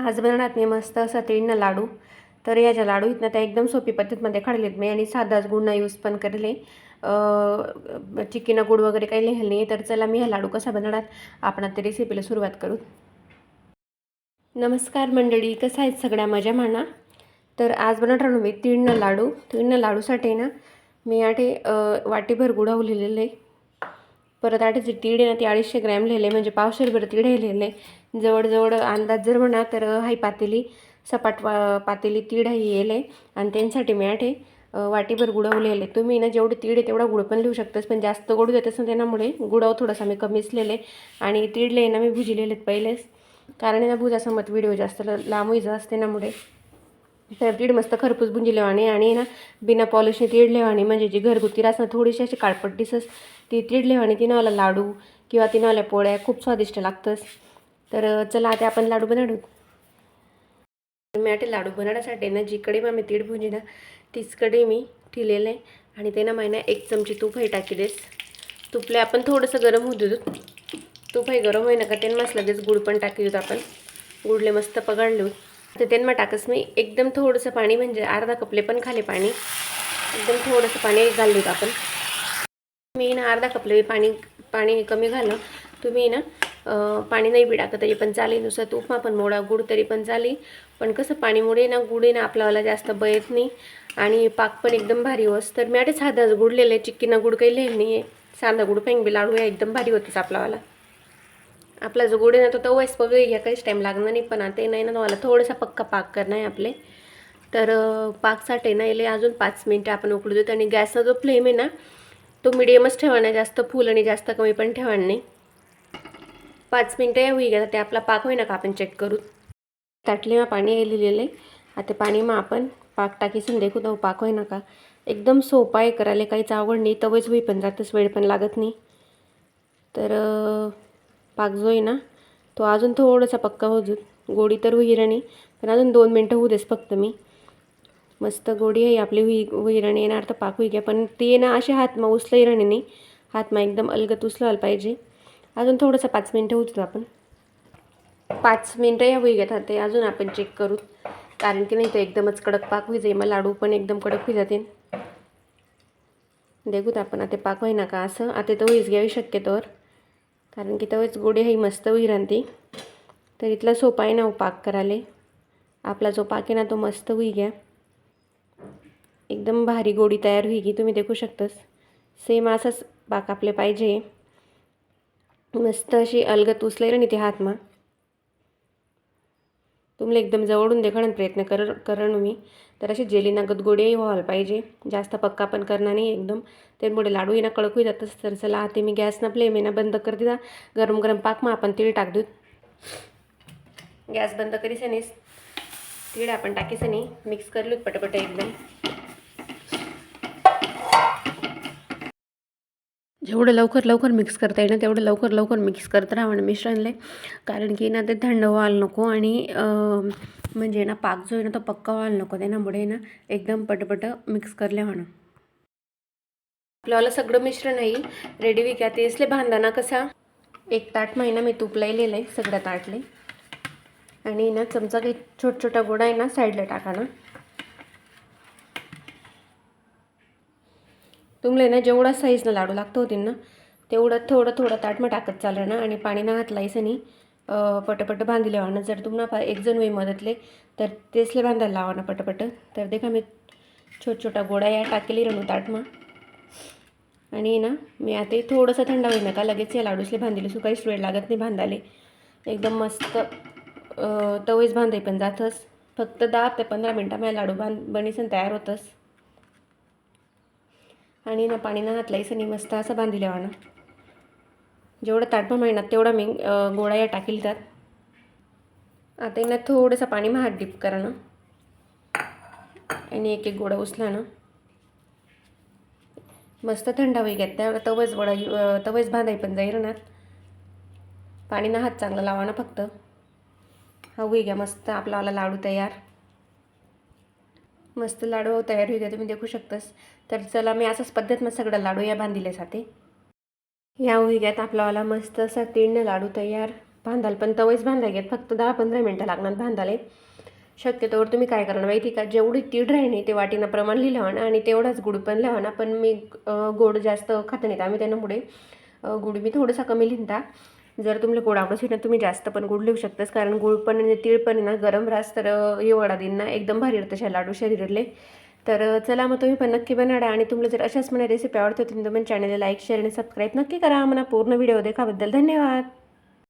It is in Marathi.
आज बनवणार मी मस्त असा तीळनं लाडू. तर या ज्या लाडू इथनं त्या एकदम सोपी पद्धतीमध्ये काढलेत मी आणि साधाच गुळना यूज पण करले. चिकीनं गुड वगैरे काही लिहिलं नाही तर चला मी हा लाडू कसा बनवणार आपण आता रेसिपीला सुरुवात करू. नमस्कार मंडळी कसं आहेत सगळ्या मजा म्हणा तर आज बनवणार मी तीळनं लाडू. तीळनं लाडूसाठी ना मी आठे वाटीभर गुढाव आहे परत आठे तीड आहे ना ते अडीचशे ग्रॅम लिहिले म्हणजे पावशेरभर तीळ हे लिहिले. जवळजवळ अंदाज जर म्हणा तर हाई पातेली सपाट वा पातेली तीड ही येले आणि त्यांच्यासाठी मी आठे वाटीभर गुडाव लिहिले. तुम्ही ना जेवढे तीड आहे तेवढा गुळ पण लिहू शकतास पण जास्त गोड देत असं त्यामुळे गुडाव थोडासा मी कमीच लिहिले. आणि तीळले ना मी भुजिलेले पहिलेच. कारण ना भुजासमत व्हिडिओ जास्त लांब व्हायचा असते त्यामुळे तीड मस्त खरपूस भुंजी लेवाणी आणि ना बिना पॉलिशने तीड लेवाणी म्हणजे जी घरगुती रास ना थोडीशी अशी काळपट दिसस ती तीड लेवाणी तिनावाला लाडू किंवा तिनावाल्या पोळ्या खूप स्वादिष्ट लागतंच तर चला आता आपण लाडू बनवू. मी आता लाडू बनवण्यासाठी ना जिकडे मग मी तीड भुंजी ना तीचकडे मी ठेलेलं आहे. आणि ते ना महिना एक चमची तूप हे टाकी देस तुपले आपण थोडंसं गरम होऊ देऊ. तूप हे गरम होईना का ते मस्त लगेच गुळ पण टाकी देऊ आपण. गुडले मस्त पगाडले तर त्यांना टाकस मी एकदम थोडंसं पाणी म्हणजे अर्धा कपले पण खाले पाणी एकदम थोडंसं पाणी घाललो आपण. मी ना अर्धा कपले पाणी पाणी कमी घालं तुम्ही ना पाणी नाही बी टाकत तरी पण चालेल. नुसतं उपमा पण मोडा गुड तरी पण चालेल. पण कसं पाणीमुळे ना गुड आहे ना आपल्याला जास्त बयत नाही आणि पाक पण एकदम भारी होस. तर मी आता साधाच गुडलेलं आहे. चिक्कीना गुड काही लिहिलं नाही आहे साधा गुड पेंग बी लाडू आहे एकदम भारी होतेच आपलावाला आपला जो गुडे नाही ना तो तवाच पवे घ्या काहीच टाईम लागणार नाही. पण आता नाही ना तुम्हाला थोडासा पक्का पाक करणं आहे आपले. तर पाकसाठी ना येले अजून पाच मिनटं आपण उकळू देतो आणि गॅसचा जो फ्लेम आहे ना तो मिडियमच ठेवाना जास्त फुल आणि जास्त कमी पण ठेवाण नाही. पाच मिनटं या होई गेला ते आपला पाक होईना का आपण चेक करू? ताटलीमा पाणी लिहिलेलं आहे. आता पाणीमा आपण पाक टाकीसून देखू तो पाक होईना का. एकदम सोपा आहे करायला काहीच आवड नाही. तवच होई पण जातच वेळ पण लागत नाही. तर पाक जो आहे ना तो अजून थोडासा पक्का होऊ गोडी तर नाही पण अजून दोन मिनटं होऊ देस फक्त मी. मस्त गोडी आहे आपली हुई हुईराणी येणार तर पाक होई घ्या पण ते ना असे हातमा उचलं राणी नाही. हातमा एकदम अलगत उचलायला पाहिजे. अजून थोडंसं पाच मिनटं होतो आपण. पाच मिनटं या होई घेतात ते अजून आपण चेक करू. कारण की नाही तर एकदमच कडक पाक होई जाईल मग लाडू पण एकदम कडक होई जाते देखूत आपण आता पाक होईना का असं? आता तो होईच घ्यावी शक्यतोवर. कारण की तवच गोडी ही मस्त होई राहते. तर इथला सोपा आहे ना हो पाक करायला. आपला जो पाक आहे ना तो मस्त होई घ्या एकदम भारी गोडी तयार होई की तुम्ही देखू शकतास. सेम असंच पाक आपले पाहिजे. मस्त अशी अलगत उचलाय आणि ते हातमा. तुम्हाला एकदम जवळून देखाण्याचा प्रयत्न कर करण मी. तर अशी जेली नागत गोडी व्हायला पाहिजे. जास्त पक्का पण करणार नाही एकदम. त्यामुळे लाडू येणं कडक होई जातच तर चला आता मी गॅस ना फ्लेम येणं बंद कर दिला गरम गरम पाकमा आपण तीळ टाक देऊ गॅस बंद करीस नाही तीळ आपण टाकीस नाही मिक्स करलो पटपट एकदम. जेवढं लवकर लवकर मिक्स करता येईल ना तेवढं लवकर लवकर मिक्स करत राहा मिश्रणले कारण की ना ते थंड व्हायला नको आणि म्हणजे ना पाक जो आहे ना तो पक्का व्हायला नको त्यामुळे ना एकदम पटपट मिक्स करले म्हणा आपल्याला सगळं मिश्रण आहे. रेडी विक्या तेसले बांधाना कसा? एक ताट महिना मी तूप लिहिलेलं आहे सगळ्या ताटले आणि ना चमचा काही छोट छोटा गोडा आहे ना साईडला टाका ना. तुम्हाला ना जेवढा साईजनं लाडू लागतो होतील ना तेवढं थोडं थोडं ताट मग टाकत चाललं ना. आणि पाणी ना घातलायचं नाही पटपट बांधले वाहणं जर तुम्हाला एक जण वेळी मदतले तर तेचले बांधायला लावा ना पटपट. तर देखा मी छोट छोटा गोडा या टाकेली रणू ताटमा आणि ना मी आता थोडंसं थंड होईल नका लगेच या लाडूसले बांधले. सो काहीच वेळ लागत नाही बांधाले एकदम मस्त तवईच बांधाय पण जातस. फक्त दहा ते पंधरा मिनटं माझ्या लाडू बांध बनीसन तयार होतस. आणि ना पाणी ना हातलाईसनी मस्त असं बांधिले वाणं जेवढं ताटभर महिन्यात तेवढा मी गोळा या टाकील त्यात. आता यांना थोडंसं पाणी मग हात डिप करा ना. आणि एक एक गोळा उचला ना. मस्त थंड होई घेत त्यावेळेला तवच वडा तवच बांधाय पण जाईल ना. पाणी ना हात चांगला लावा ना फक्त. हा होई घ्या मस्त आपलावाला लाडू तयार. मस्त लाडू तयार होईल तुम्ही देखू शकतास. तर चला मी असंच पद्धत मग सगळं लाडू या बांधिले जाते या उहिग्यात आपलावाला मस्त असा तीर्ण लाडू तयार. बांधाल पण तवच बांधाय घेत फक्त दहा पंधरा मिनटं लागणार बांधाले शक्यतोवर तुम्ही काय करणार माहिती का? जेवढी तीड राहील ते वाटीनं प्रमाण लिहिलं आणि तेवढाच गुड पण लिहावा पण मी गोड जास्त खात नाहीत आम्ही त्याच्यामुळे गुड मी थोडंसा कमी लिहिता. जर तुम्हाला गोड आवडत असेल ना तुम्ही जास्त पण गुड लिहू शकतास. कारण गुळ पण आणि तीळ पण आहे ना गरम रास तर हिवाळा दिन ना एकदम भारी तशा लाडू शरीरातले. तर चला मग तुम्ही पण नक्की बनाडा आणि तुम्हाला जर अशाच मला रेसिपी आवडते तुम्ही तर चॅनलला लाईक शेअर आणि सबस्क्राईब नक्की करा. मला पूर्ण व्हिडिओ देखाबद्दल धन्यवाद.